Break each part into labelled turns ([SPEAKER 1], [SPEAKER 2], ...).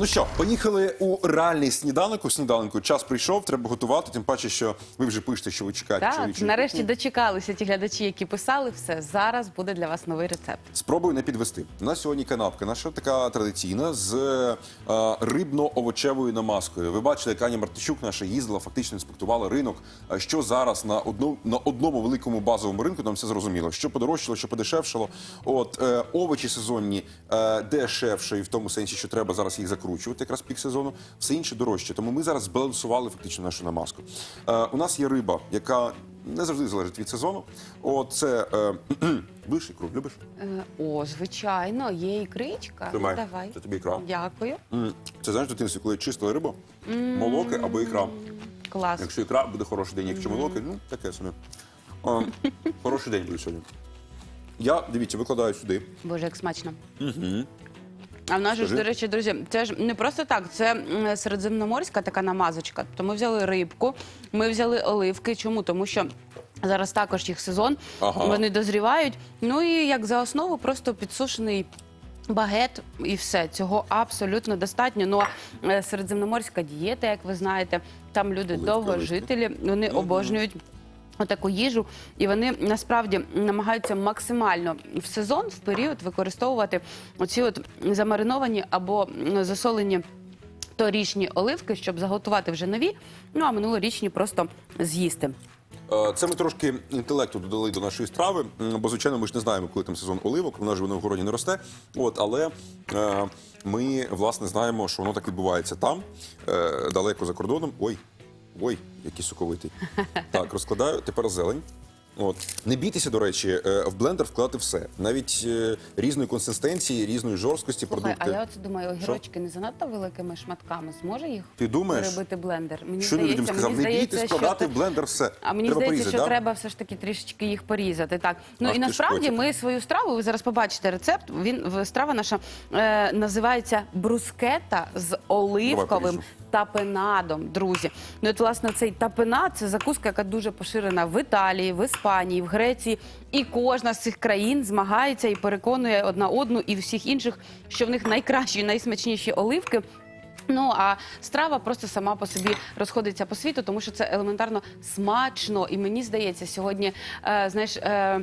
[SPEAKER 1] Ну що, поїхали у реальний сніданок. У сніданку час прийшов, треба готувати. Тим паче, що ви вже пишете, що ви чекаєте
[SPEAKER 2] Так,
[SPEAKER 1] чоловічої
[SPEAKER 2] нарешті
[SPEAKER 1] кухні.
[SPEAKER 2] дочекалися ті глядачі, які писали все. Зараз буде для вас новий рецепт.
[SPEAKER 1] Спробую не підвести. У нас сьогодні канапка, наша така традиційна з е, рибно-овочевою намазкою. Ви бачили, як Аня Мартищук наша їздила, фактично інспектувала ринок. Що зараз на одному на одному великому базовому ринку нам все зрозуміло. Що подорожчало, що подешевшало. От е, овочі сезонні е, дешевше, і в тому сенсі, що треба зараз їх закручувати, якраз пік сезону, все інше дорожче. Тому ми зараз збалансували фактично нашу намазку. Е, у нас є риба, яка не завжди залежить від сезону. От це е, будеш ікру, любиш?
[SPEAKER 2] Е, О, звичайно, є ікричка.
[SPEAKER 1] Тримай.
[SPEAKER 2] Ну, Давай.
[SPEAKER 1] Це тобі ікра.
[SPEAKER 2] Дякую.
[SPEAKER 1] М, Це знаєш, в дитинстві, коли чистили рибу, молоки або ікра.
[SPEAKER 2] Клас.
[SPEAKER 1] Якщо ікра, буде хороший день. Якщо молоки, ну таке собі. О, Хороший день буде сьогодні. Я, дивіться, викладаю сюди.
[SPEAKER 2] Боже, як смачно. А в нас же ж, до речі, друзі, це ж не просто так, це м, середземноморська така намазочка. Тобто ми взяли рибку, ми взяли оливки. Чому? Тому що зараз також їх сезон,
[SPEAKER 1] Ага.
[SPEAKER 2] вони дозрівають. Ну і як за основу, просто підсушений. Багет і все цього абсолютно достатньо. Ну а е, середземноморська дієта, як ви знаєте, там люди
[SPEAKER 1] Оливки,
[SPEAKER 2] довгожителі, вони обожнюють отаку їжу, і вони насправді намагаються максимально в сезон, в період використовувати оці от замариновані або засолені. Торічні оливки, щоб заготувати вже нові, ну а минулорічні просто з'їсти.
[SPEAKER 1] Е, Це ми трошки інтелекту додали до нашої страви, бо звичайно ми ж не знаємо, коли там сезон оливок, вона ж воно в городі не росте. От, але е, ми власне знаємо, що воно так відбувається там, е, далеко за кордоном. Ой, ой, який соковитий. Так, розкладаю. Тепер зелень. От не бійтеся, до речі, е, в блендер вкладати все, навіть е, різної консистенції, різної жорсткості
[SPEAKER 2] Слухай,
[SPEAKER 1] продукти.
[SPEAKER 2] а я от думаю, огірочки не занадто великими шматками зможе їх
[SPEAKER 1] Ти думаєш?
[SPEAKER 2] перебити блендер? Мені
[SPEAKER 1] Що людям сказав?
[SPEAKER 2] мені
[SPEAKER 1] Не бійтесь
[SPEAKER 2] здається,
[SPEAKER 1] складати в блендер все.
[SPEAKER 2] А мені
[SPEAKER 1] Треба
[SPEAKER 2] здається,
[SPEAKER 1] порізати,
[SPEAKER 2] що
[SPEAKER 1] да?
[SPEAKER 2] треба все ж таки трішечки їх порізати. Так ну
[SPEAKER 1] Ах
[SPEAKER 2] і насправді ми свою страву. Ви зараз побачите рецепт. Він страва наша е, називається брускета з оливковим. Тапенадом, друзі. Ну, от, власне, цей тапенад це закуска, яка дуже поширена в Італії, в Іспанії, в Греції. І кожна з цих країн змагається і переконує одна одну і всіх інших, що в них найкращі, найсмачніші оливки. Ну а страва просто сама по собі розходиться по світу, тому що це елементарно смачно. І мені здається, сьогодні е, знаєш. Е,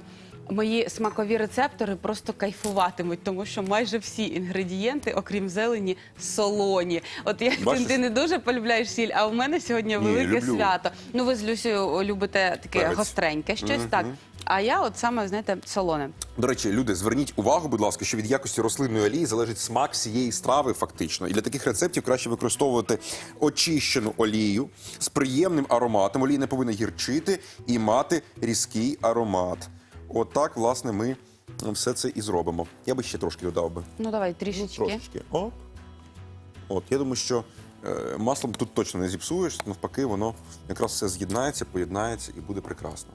[SPEAKER 2] Мої смакові рецептори просто кайфуватимуть, тому що майже всі інгредієнти, окрім зелені, солоні. От я
[SPEAKER 1] Бачиш?
[SPEAKER 2] ти не дуже полюбляєш сіль, а у мене сьогодні велике
[SPEAKER 1] люблю.
[SPEAKER 2] свято. Ну ви з Люсею любите таке
[SPEAKER 1] Перець.
[SPEAKER 2] гостреньке, щось так. А я, от саме, знаєте, солоне.
[SPEAKER 1] До речі, люди, зверніть увагу, будь ласка, що від якості рослинної олії залежить смак всієї страви, фактично. І для таких рецептів краще використовувати очищену олію з приємним ароматом. Олія не повинна гірчити і мати різкий аромат. Отак, власне, ми все це і зробимо. Я би ще трошки додав би.
[SPEAKER 2] Ну давай трішечки.
[SPEAKER 1] Трошечки. Оп. От, я думаю, що е, маслом тут точно не зіпсуєш, навпаки, воно якраз все з'єднається, поєднається і буде прекрасно.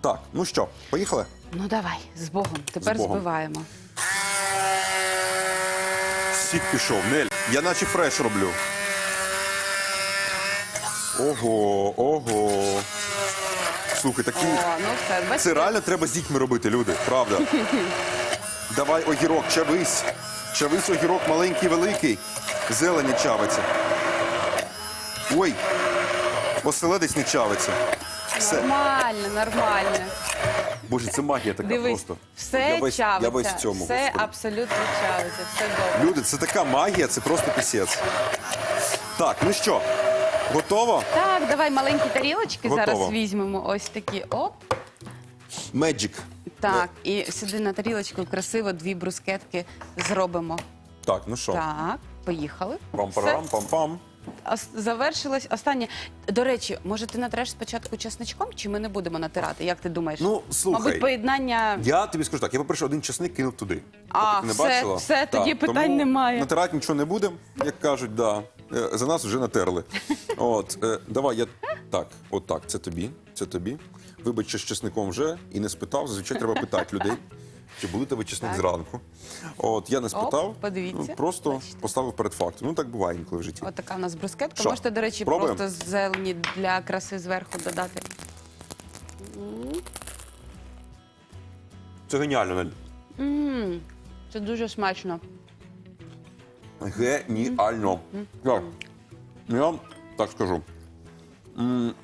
[SPEAKER 1] Так, ну що, поїхали?
[SPEAKER 2] Ну давай, з Богом. Тепер
[SPEAKER 1] З Богом.
[SPEAKER 2] збиваємо.
[SPEAKER 1] Сік пішов. Нель, я наче фреш роблю. Ого, ого. Слухай, такі.
[SPEAKER 2] О, ну все, бачите?
[SPEAKER 1] Це реально треба з дітьми робити, люди, правда. Давай огірок, чавись. Чавись огірок маленький, великий. Зелені чавиться. Ой, оселедець не чавиться. Все.
[SPEAKER 2] Нормально, нормально.
[SPEAKER 1] Боже, це магія така
[SPEAKER 2] Дивись,
[SPEAKER 1] просто.
[SPEAKER 2] все
[SPEAKER 1] я весь,
[SPEAKER 2] чавиться,
[SPEAKER 1] я весь в цьому.
[SPEAKER 2] все
[SPEAKER 1] господи.
[SPEAKER 2] абсолютно чавиться, все добре.
[SPEAKER 1] Люди, це така магія, це просто пісець. Так, ну що, готово?
[SPEAKER 2] Так, давай маленькі тарілочки
[SPEAKER 1] Готово.
[SPEAKER 2] зараз візьмемо. Ось такі. Оп.
[SPEAKER 1] Меджик.
[SPEAKER 2] Так, і сюди на тарілочку красиво дві брускетки зробимо.
[SPEAKER 1] Так, ну що?
[SPEAKER 2] Так, поїхали.
[SPEAKER 1] Пам-парам, пам-пам.
[SPEAKER 2] Ос- Завершилось останнє. До речі, може, ти натреш спочатку чесничком, чи ми не будемо натирати? Як ти думаєш?
[SPEAKER 1] Ну, слухай.
[SPEAKER 2] Мабуть, поєднання.
[SPEAKER 1] Я тобі скажу так, я по-перше, один часник кинув туди.
[SPEAKER 2] А,
[SPEAKER 1] Ти не
[SPEAKER 2] все,
[SPEAKER 1] бачила?
[SPEAKER 2] все, тоді
[SPEAKER 1] Так,
[SPEAKER 2] питань
[SPEAKER 1] тому
[SPEAKER 2] немає.
[SPEAKER 1] Натирати нічого не будемо, як кажуть, да. Е, За нас вже натерли. От, е, давай я. Так, от так, це тобі, це тобі. Вибач, що з чесником вже і не спитав. Зазвичай треба питати людей. Чи були тебе чесник
[SPEAKER 2] Так.
[SPEAKER 1] зранку? От я не спитав.
[SPEAKER 2] подивіться.
[SPEAKER 1] ну, Просто
[SPEAKER 2] Бачите.
[SPEAKER 1] поставив перед фактом. Ну так буває інколи в житті.
[SPEAKER 2] От така у нас брускетка.
[SPEAKER 1] Що,
[SPEAKER 2] Можете, до речі,
[SPEAKER 1] пробуємо?
[SPEAKER 2] просто зелені для краси зверху додати.
[SPEAKER 1] Це геніально, Нель.
[SPEAKER 2] М, Це дуже смачно.
[SPEAKER 1] Геніально. Так, я вам так скажу. М,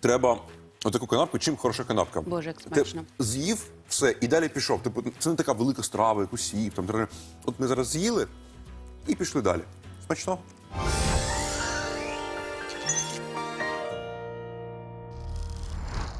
[SPEAKER 1] Треба отаку канапку. Чим хороша канапка?
[SPEAKER 2] Боже, як
[SPEAKER 1] Ти
[SPEAKER 2] смачно.
[SPEAKER 1] з'їв все і далі пішов. Типу, це не така велика страва, яку сів. Там, треба- от ми зараз з'їли і пішли далі. Смачно.